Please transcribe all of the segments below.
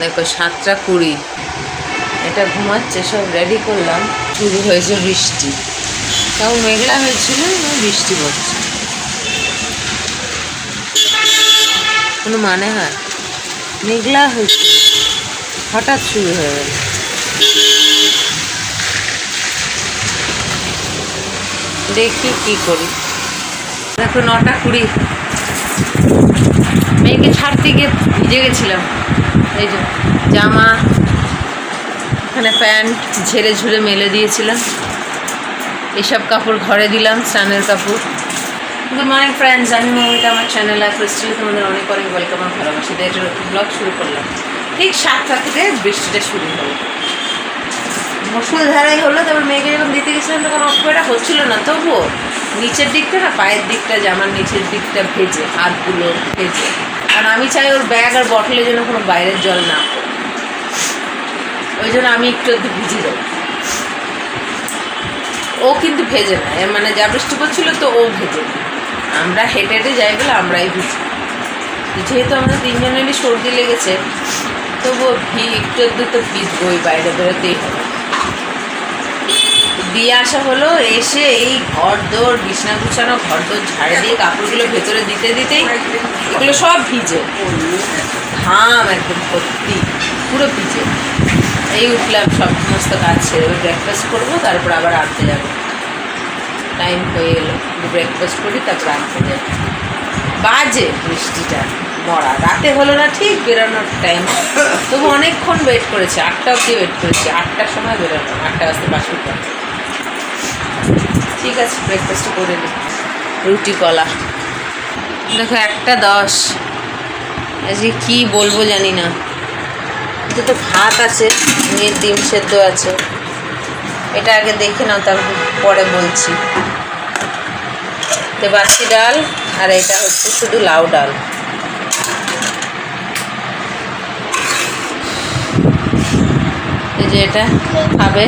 দেখো, সাতটা কুড়ি। এটা ঘুমাচ্ছে, সব রেডি করলাম। শুরু হয়েছে বৃষ্টি। তাও মেঘলা হয়েছিল বৃষ্টি পড়ছে। কোনো মানে হয়? মেঘলা হয়েছিল হঠাৎ শুরু হয়ে গেল। দেখি কি করি। দেখো, নটা কুড়ি। মেয়েকে ছাড়তে গিয়ে ভিজে গেছিলাম। এই যে জামা, এখানে প্যান্ট, ঝেড়ে ঝুড়ে মেলে দিয়েছিলাম। এসব কাপড় ঘরে দিলাম, স্নানের কাপড়। গুড মর্নিং ফ্রেন্ডস আমি মমিতা, আমার চ্যানেল আর ক্রিস্টিল তোমাদের অনেক অনেক ওয়েলকাম আর ভালোবাসি। দিয়ে নতুন ব্লগ শুরু করলাম। ঠিক সাতটা থেকে বৃষ্টিটা শুরু হলো। মুসুলধারাই হলো, তারপর মেয়েকে যখন দিতে গেছিলাম, তখন অক্ষয়টা হচ্ছিল না। তবুও নিচের দিকটা না, পায়ের দিকটা, জামার নিচের দিকটা ভেজে, হাতগুলো ভেজে। কারণ আমি চাই ওর ব্যাগ আর বটলে জন্য কোনো বাইরের জল না। ওই জন্য আমি একটু একটু ভিজে দেবো ও কিন্তু ভেজে না মানে যা বৃষ্টি পড়ছিল তো ও ভেজে না। আমরা হেঁটে হেঁটে যাই বলে আমরাই ভিজি। যেহেতু আমাদের তিনজনেরই সর্দি লেগেছে, তবুও ভি একটু একটু তো ভিজবই, বাইরে বেরোতেই হবে। দিয়ে আসা হলো, এসে এই ঘর দোর, বিছনা গুছানো, ঘর দোর ঝাড়ে দিয়ে কাপড়গুলো ভেতরে দিতে দিতেই এগুলো সব ভিজে। ঘাম একদম ভর্তি পুরো ভিজে। এই উঠলাম, সব সমস্ত কাজ ছেড়ে ওই ব্রেকফাস্ট করব, তারপর আবার আনতে যাব। টাইম হয়ে গেলো ব্রেকফাস্ট করি, তারপর আনতে যাব। বাজে বৃষ্টিটা, মরা। রাতে হলো না ঠিক, বেরোনোর টাইম তবু অনেকক্ষণ ওয়েট করেছে, আটটা অবধি ওয়েট করেছি, আটটার সময় বেরোনো আটটা মিনিট বাকি। ঠিক আছে ব্রেকফাস্ট করে নিই রুটি, কলা। দেখো, একটা দশ। আজকে কি বলব জানি না। এটা তো ভাত আছে মেয়ের ডিম সেদ্ধ আছে। এটা আগে দেখে নাও, তারপর পরে বলছি। তো বাসি ডাল, আর এটা হচ্ছে শুধু লাউ ডাল। এই যে এটা খাবে।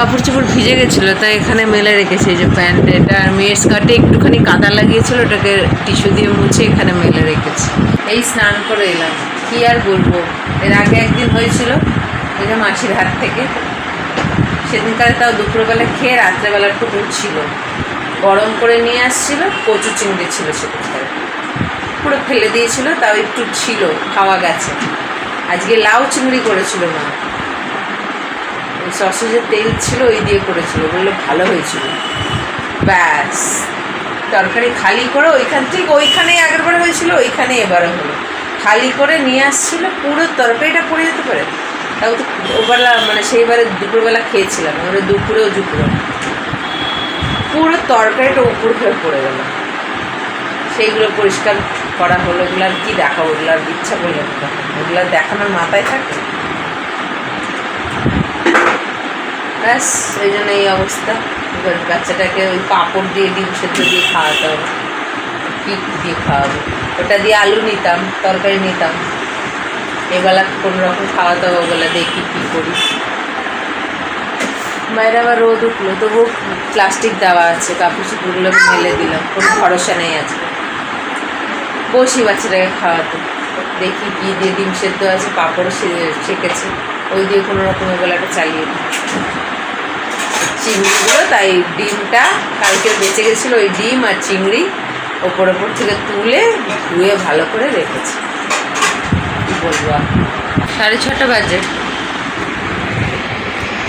কাপড় চোপড় ভিজে গেছিল, তাই এখানে মেলে রেখেছি, এই যে প্যান্ট, এটা আর মেয়ের স্কার্টে একটুখানি কাদা লাগিয়েছিল, ওটাকে টিস্যু দিয়ে মুছে এখানে মেলে রেখেছি। এই স্নান করে এলাম, কি আর বলব? এর আগে একদিন হয়েছিল ওই যে মাসির হাত থেকে, সেদিনকার তাও দুপুরবেলা খেয়ে রাত্রেবেলার টুকু ছিল। গরম করে নিয়ে আসছিল, কচু চিংড়ি ছিল সেদিনকারে। পুরো ফেলে দিয়েছিল, তাও একটু ছিল, খাওয়া গেছে। আজকে লাউ চিংড়ি করেছিল মা। সসেজের তেল ছিল ওই দিয়ে করেছিল। বলল, ভালো হয়েছিল। ব্যাস। তরকারি খালি করে ওইখান থেকে ওইখানেই আগেরবার হয়েছিল ওইখানে এবারে হলো। খালি করে নিয়ে আসছিল, পুরো তরকারিটা পড়ে যেতে পারে। তাও তো ওবেলা মানে সেইবারে দুপুরবেলা খেয়েছিলাম, ওরা দুপুরেও দুপুরে পুরো তরকারিটা উপর হয়ে পড়ে গেল। সেইগুলো পরিষ্কার করা হলো, ওগুলো আর কী দেখাবো, ওগুলো আর ইচ্ছা করল ওগুলো দেখানোর মাথায় থাকে। ব্যাস ওই জন্য এই অবস্থা। বাচ্চাটাকে ওই পাঁপড় দিয়ে, ডিম সেদ্ধ দিয়ে খাওয়াতে হবে। কী দিয়ে খাওয়াবো? ওটা দিয়ে আলু নিতাম, তরকারি নিতাম। এবেলা কোনো রকম খাওয়াতে হবে ওগুলো দেখি কী করি। বাইরে আবার রোদ উঠল, তবুও প্লাস্টিক দেওয়া আছে, কাপড় চুপড়গুলো মেলে দিলাম, কোনো ভরসা নেই আজকে। বসি বাচ্চাটাকে খাওয়াতে, দেখি কী দিয়ে ডিম সেদ্ধ আছে পাঁপড়ও সে- সেকেছে। ওই দিয়ে কোনো রকম বেলাটা চালিয়ে দিই। চিংড়িগুলো, তাই ডিমটা কালকে বেঁচে গেছিল ওই ডিম আর চিংড়ি ওপর ওপর থেকে তুলে ধুয়ে ভালো করে রেখেছি। কী বলব সাড়ে ছটা বাজে।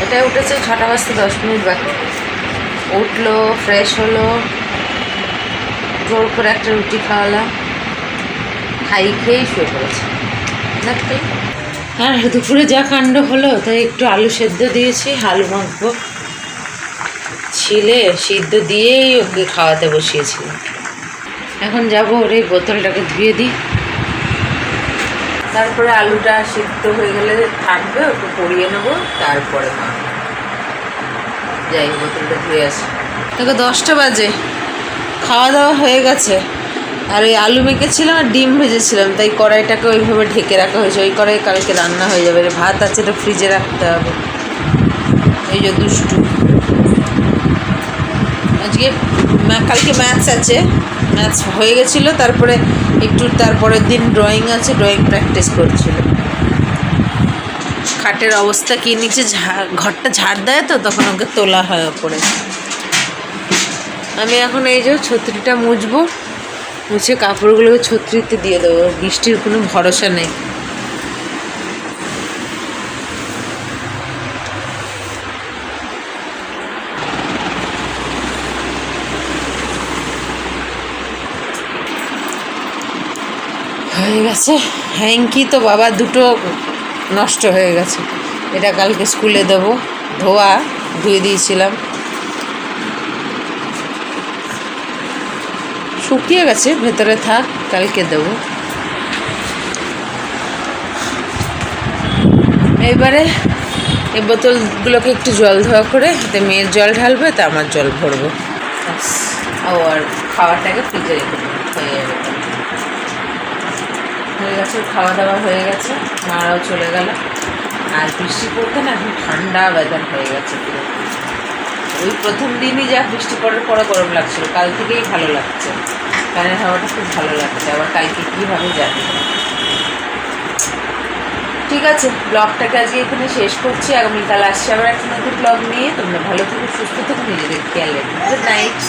এটা উঠেছে ছটা বাজতে দশ মিনিট বাকি। উঠল ফ্রেশ হলো, জোর করে একটা রুটি খাওয়ালাম। খাই, খেয়েই শুয়ে পড়েছে। দেখতে আর দুপুরে যা কাণ্ড হলো, তাই একটু আলু সেদ্ধ দিয়েছি, আলু মাখবো। ছিলে সিদ্ধ দিয়েই ওকে খাওয়াতে বসিয়েছি এখন যাব ওর এই বোতলটাকে ধুয়ে দিই। তারপরে আলুটা সিদ্ধ হয়ে গেলে থাকবে, ওকে পরিয়ে নেব, তারপরে যাই বোতলটা ধুয়ে আসি। দেখো, দশটা বাজে। খাওয়া দাওয়া হয়ে গেছে। আর ওই আলু মেখেছিলাম আর ডিম ভেজেছিলাম, তাই কড়াইটাকে ওইভাবে ঢেকে রাখা হয়েছে। ওই কড়াই কালকে রান্না হয়ে যাবে। ভাত আছে, এটা ফ্রিজে রাখতে হবে। এই যে দুষ্টু। আজকে কালকে ম্যাথস আছে। ম্যাথস হয়ে গেছিল, তারপরে একটু তারপরের দিন ড্রয়িং আছে, ড্রয়িং প্র্যাকটিস করছিল। খাটের অবস্থা কি নিচে ঘরটা ঝাড় দেয় তো, তখন ওকে তোলা হয় ওপরে। আমি এখন এই যে ছত্রিটা মুছবো। মুছে কাপড়গুলোকে ছত্রিতে দিয়ে দেবো, বৃষ্টির কোনো ভরসা নেই। হয়ে গেছে। হ্যাঙ্কি তো বাবা দুটো নষ্ট হয়ে গেছে। এটা কালকে স্কুলে দেবো। ধোয়া ধুয়ে দিয়েছিলাম। শুকিয়ে গেছে, ভেতরে থাক, কালকে দেবো। এবারে এই বোতলগুলোকে একটু জল ধোয়া করে এতে মেয়ের জল ঢালবে, তা আমার জল ভরবো। ও আর খাবারটাকে ফ্রিজে রেখে হয়ে যাবে হয়ে গেছে খাওয়া দাওয়া হয়ে গেছে, মারাও চলে গেল। আর বৃষ্টি পড়তে না, এখন ঠান্ডা ওয়েদার হয়ে গেছে পুরো। ওই প্রথম দিনই যা বৃষ্টি পড়ার পরে গরম লাগছিল। কাল থেকেই ভালো লাগছে। ফ্যানের হাওয়াটা খুব ভালো লাগছে। আবার কালকে কীভাবে যাবে? ঠিক আছে, ব্লগটাকে আজকে এখানে শেষ করছি। আগামীকাল আসছে আবার একটা নতুন ব্লগ নিয়ে। তোমরা ভালো থেকে, সুস্থ থেকে, নিজেদের খেয়াল রেখো। Good night